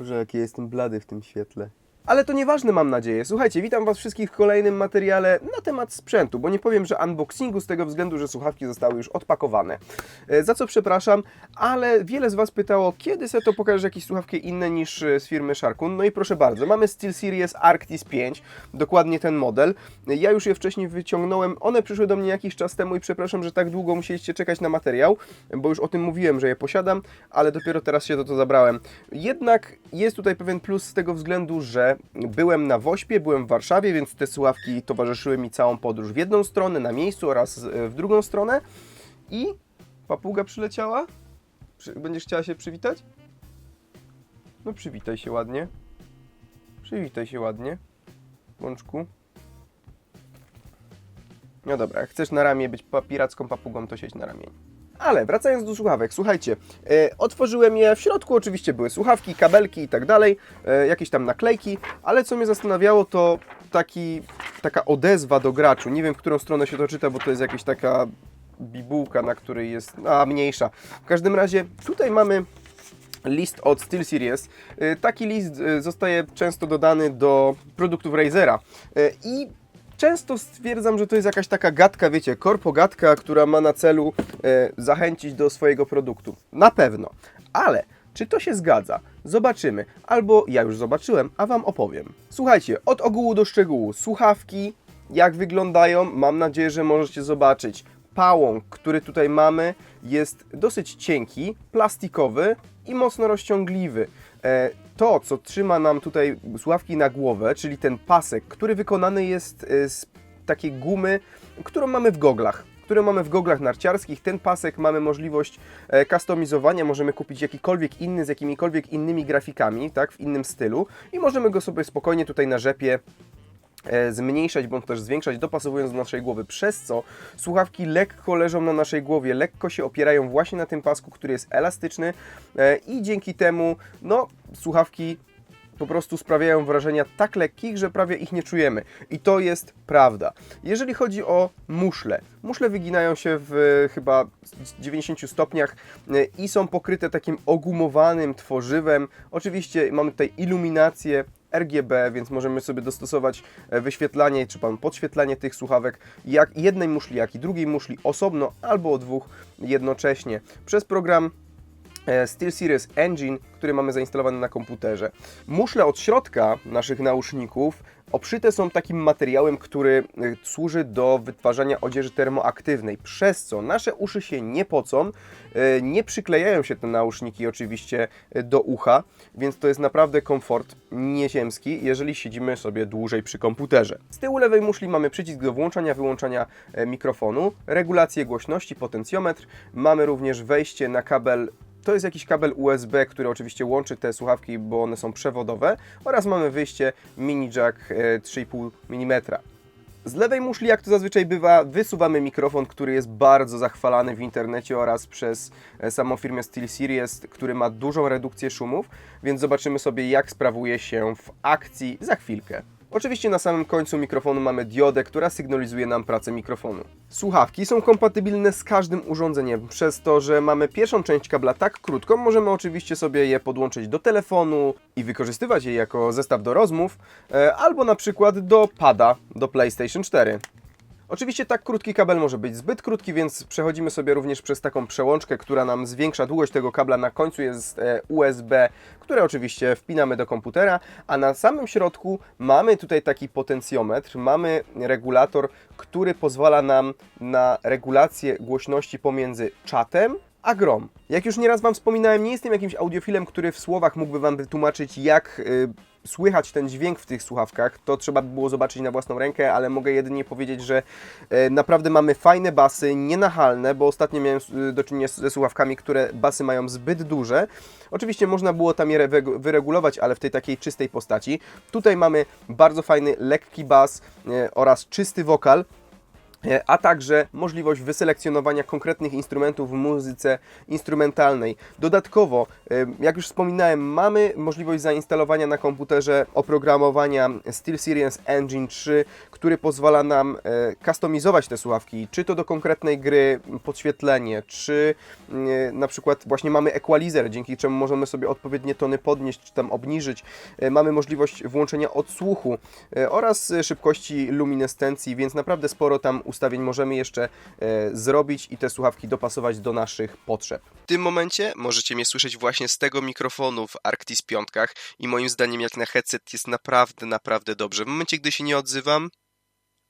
Boże, jaki jestem blady w tym świetle. Ale to nieważne, mam nadzieję. Słuchajcie, witam Was wszystkich w kolejnym materiale na temat sprzętu, bo nie powiem, że unboxingu z tego względu, że słuchawki zostały już odpakowane. E, Za co przepraszam, ale wiele z Was pytało, kiedy se to pokażesz jakieś słuchawki inne niż e, z firmy Sharkun. No i proszę bardzo, mamy SteelSeries Arctis 5, dokładnie ten model. E, Ja już je wcześniej wyciągnąłem, one przyszły do mnie jakiś czas temu i przepraszam, że tak długo musieliście czekać na materiał, bo już o tym mówiłem, że je posiadam, ale dopiero teraz się do to zabrałem. Jednak jest tutaj pewien plus z tego względu, że byłem na Wośpie, byłem w Warszawie, więc te słuchawki towarzyszyły mi całą podróż w jedną stronę, na miejscu oraz e, w drugą stronę i papuga przyleciała. Przy- Będziesz chciała się przywitać? No przywitaj się ładnie. Przywitaj się ładnie. Łączku. No dobra, jak chcesz na ramię być piracką papugą, to siedź na ramieniu. Ale wracając do słuchawek, słuchajcie, e, otworzyłem je, w środku oczywiście były słuchawki, kabelki i tak dalej, e, jakieś tam naklejki, ale co mnie zastanawiało to taki, taka odezwa do graczu, nie wiem w którą stronę się to czyta, bo to jest jakaś taka bibułka, na której jest, a mniejsza. W każdym razie tutaj mamy list od SteelSeries. Y, Taki list y, zostaje często dodany do produktów Razera i często stwierdzam, że to jest jakaś taka gadka, wiecie, korpogatka, która ma na celu y, zachęcić do swojego produktu. Na pewno, ale czy to się zgadza? Zobaczymy, albo ja już zobaczyłem, a Wam opowiem. Słuchajcie, od ogółu do szczegółu. Słuchawki, jak wyglądają, mam nadzieję, że możecie zobaczyć. Pałąk, który tutaj mamy, jest dosyć cienki, plastikowy i mocno rozciągliwy. E, To, co trzyma nam tutaj słuchawki na głowę, czyli ten pasek, który wykonany jest e, z takiej gumy, którą mamy w goglach. Które mamy w goglach narciarskich. Ten pasek mamy możliwość e, customizowania, możemy kupić jakikolwiek inny z jakimikolwiek innymi grafikami, tak, w innym stylu i możemy go sobie spokojnie tutaj na rzepie zmniejszać bądź też zwiększać, dopasowując do naszej głowy, przez co słuchawki lekko leżą na naszej głowie, lekko się opierają właśnie na tym pasku, który jest elastyczny e, i dzięki temu, no, słuchawki po prostu sprawiają wrażenia tak lekkich, że prawie ich nie czujemy. I to jest prawda. Jeżeli chodzi o muszle, muszle wyginają się w e, chyba 90 stopniach e, i są pokryte takim ogumowanym tworzywem. Oczywiście mamy tutaj iluminację RGB, więc możemy sobie dostosować e, wyświetlanie czy podświetlanie tych słuchawek jak jednej muszli, jak i drugiej muszli osobno albo dwóch jednocześnie. Przez program SteelSeries Engine, który mamy zainstalowany na komputerze. Muszle od środka naszych nauszników obszyte są takim materiałem, który e, służy do wytwarzania odzieży termoaktywnej, przez co nasze uszy się nie pocą, e, nie przyklejają się te nauszniki oczywiście e, do ucha, więc to jest naprawdę komfort nieziemski, jeżeli siedzimy sobie dłużej przy komputerze. Z tyłu lewej muszli mamy przycisk do włączania, wyłączania e, mikrofonu, regulację głośności, potencjometr, mamy również wejście na kabel to jest jakiś kabel USB, który oczywiście łączy te słuchawki, bo one są przewodowe oraz mamy wyjście mini jack e, 3,5 mm. Z lewej muszli, jak to zazwyczaj bywa, wysuwamy mikrofon, który jest bardzo zachwalany w internecie oraz przez e, samą firmę SteelSeries, który ma dużą redukcję szumów, więc zobaczymy sobie jak sprawuje się w akcji za chwilkę. Oczywiście na samym końcu mikrofonu mamy diodę, która sygnalizuje nam pracę mikrofonu. Słuchawki są kompatybilne z każdym urządzeniem, przez to, że mamy pierwszą część kabla tak krótką, możemy oczywiście sobie je podłączyć do telefonu i wykorzystywać je jako zestaw do rozmów, e, albo na przykład do pada do PlayStation 4. Oczywiście tak krótki kabel może być zbyt krótki, więc przechodzimy sobie również przez taką przełączkę, która nam zwiększa długość tego kabla. Na końcu jest e, USB, które oczywiście wpinamy do komputera, a na samym środku mamy tutaj taki potencjometr, mamy regulator, który pozwala nam na regulację głośności pomiędzy czatem a grom. Jak już nieraz Wam wspominałem, nie jestem jakimś audiofilem, który w słowach mógłby Wam wytłumaczyć, jak y, słychać ten dźwięk w tych słuchawkach. To trzeba by było zobaczyć na własną rękę, ale mogę jedynie powiedzieć, że e, naprawdę mamy fajne basy, nienachalne, bo ostatnio miałem y, do czynienia ze słuchawkami, które basy mają zbyt duże. Oczywiście można było tam je re- wyregulować, ale w tej takiej czystej postaci. Tutaj mamy bardzo fajny, lekki bas e, oraz czysty wokal. E, a także możliwość wyselekcjonowania konkretnych instrumentów w muzyce instrumentalnej. Dodatkowo, e, jak już wspominałem, mamy możliwość zainstalowania na komputerze oprogramowania SteelSeries Engine 3, który pozwala nam e, kustomizować te słuchawki, czy to do konkretnej gry, podświetlenie, czy e, na przykład właśnie mamy equalizer, dzięki czemu możemy sobie odpowiednie tony podnieść, czy tam obniżyć. E, Mamy możliwość włączenia odsłuchu e, oraz e, szybkości luminescencji, więc naprawdę sporo tam ustawień możemy jeszcze e, zrobić i te słuchawki dopasować do naszych potrzeb. W tym momencie możecie mnie słyszeć właśnie z tego mikrofonu w Arctis piątkach i moim zdaniem jak na headset jest naprawdę, naprawdę dobrze. W momencie, gdy się nie odzywam,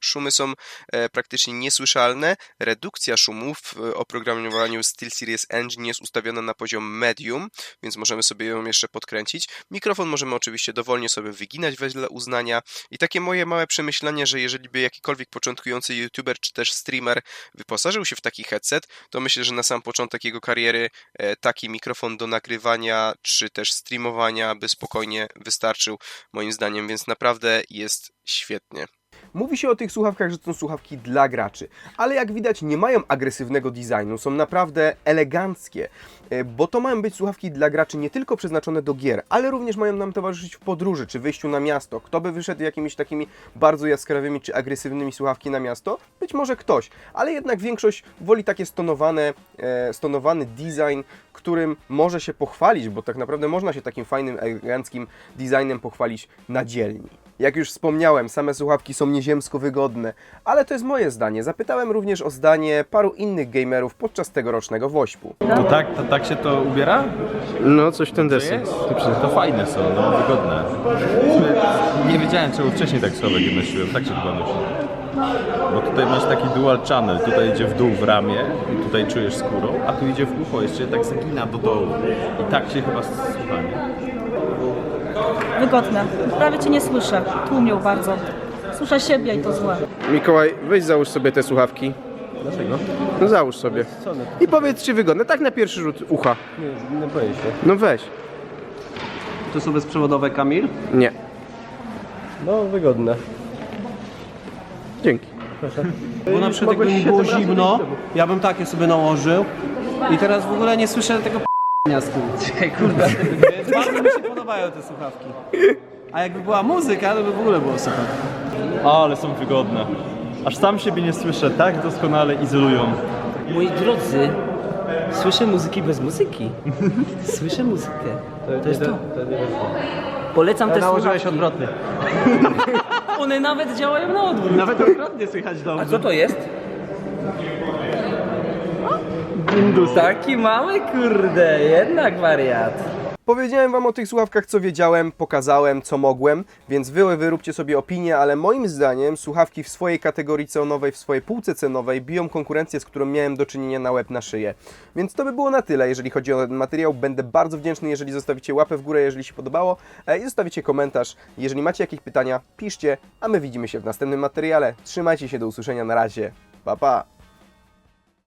Szumy są e, praktycznie niesłyszalne. Redukcja szumów w oprogramowaniu SteelSeries Engine jest ustawiona na poziom medium, więc możemy sobie ją jeszcze podkręcić. Mikrofon możemy oczywiście dowolnie sobie wyginać wedle uznania. I takie moje małe przemyślenie, że jeżeli by jakikolwiek początkujący youtuber czy też streamer wyposażył się w taki headset, to myślę, że na sam początek jego kariery e, taki mikrofon do nagrywania czy też streamowania by spokojnie wystarczył, moim zdaniem, więc naprawdę jest świetnie. Mówi się o tych słuchawkach, że to są słuchawki dla graczy, ale jak widać nie mają agresywnego designu, są naprawdę eleganckie, e, bo to mają być słuchawki dla graczy nie tylko przeznaczone do gier, ale również mają nam towarzyszyć w podróży czy wyjściu na miasto. Kto by wyszedł jakimiś takimi bardzo jaskrawymi czy agresywnymi słuchawki na miasto? Być może ktoś, ale jednak większość woli takie stonowane, e, stonowany design, którym może się pochwalić, bo tak naprawdę można się takim fajnym, eleganckim designem pochwalić na dzielni. Jak już wspomniałem, same słuchawki są nieziemsko wygodne, ale to jest moje zdanie. Zapytałem również o zdanie paru innych gamerów podczas tegorocznego Wośpu. To tak, to tak się to ubiera? No, coś w ten To jest? To fajne są, no wygodne. Nie wiedziałem czemu wcześniej tak słabo nie nosiłem, tak się chyba nosi. Bo tutaj masz taki dual channel, tutaj idzie w dół w ramię i tutaj czujesz skórą, a tu idzie w ucho, jeszcze tak zagina do dołu. I tak się chyba słucha, nie? Wygodne. Prawie cię nie słyszę. Tłumią bardzo. Słyszę siebie i to złe. Mikołaj, weź załóż sobie te słuchawki. Dlaczego? No załóż sobie. I powiedz, czy wygodne. Tak na pierwszy rzut ucha. Nie, nie boję się. No weź. To są bezprzewodowe, Kamil? Nie. No, wygodne. Dzięki. Bo na przykład jakby mi było zimno, ja bym takie sobie nałożył i teraz w ogóle nie słyszę tego p***nia z tyłu. Czekaj, kurde. Więc bardzo mi się podobają te słuchawki. A jakby była muzyka, to by w ogóle było super. Ale są wygodne. Aż sam siebie nie słyszę, tak doskonale izolują. Moi drodzy, słyszę muzyki bez muzyki. Słyszę muzykę. To jest to. Polecam te Nałożyłeś słuchawki. One nawet działają na odwrót. Nawet odwrotnie słychać A dobrze. co to jest? Taki mały kurde, jednak wariat. Powiedziałem Wam o tych słuchawkach, co wiedziałem, pokazałem, co mogłem, więc Wy wyróbcie sobie opinię, ale moim zdaniem słuchawki w swojej kategorii cenowej, w swojej półce cenowej biją konkurencję, z którą miałem do czynienia na łeb na szyję. Więc to by było na tyle, jeżeli chodzi o ten materiał. Będę bardzo wdzięczny, jeżeli zostawicie łapę w górę, jeżeli się podobało e, i zostawicie komentarz. Jeżeli macie jakieś pytania, piszcie, a my widzimy się w następnym materiale. Trzymajcie się, do usłyszenia, na razie. Pa, pa!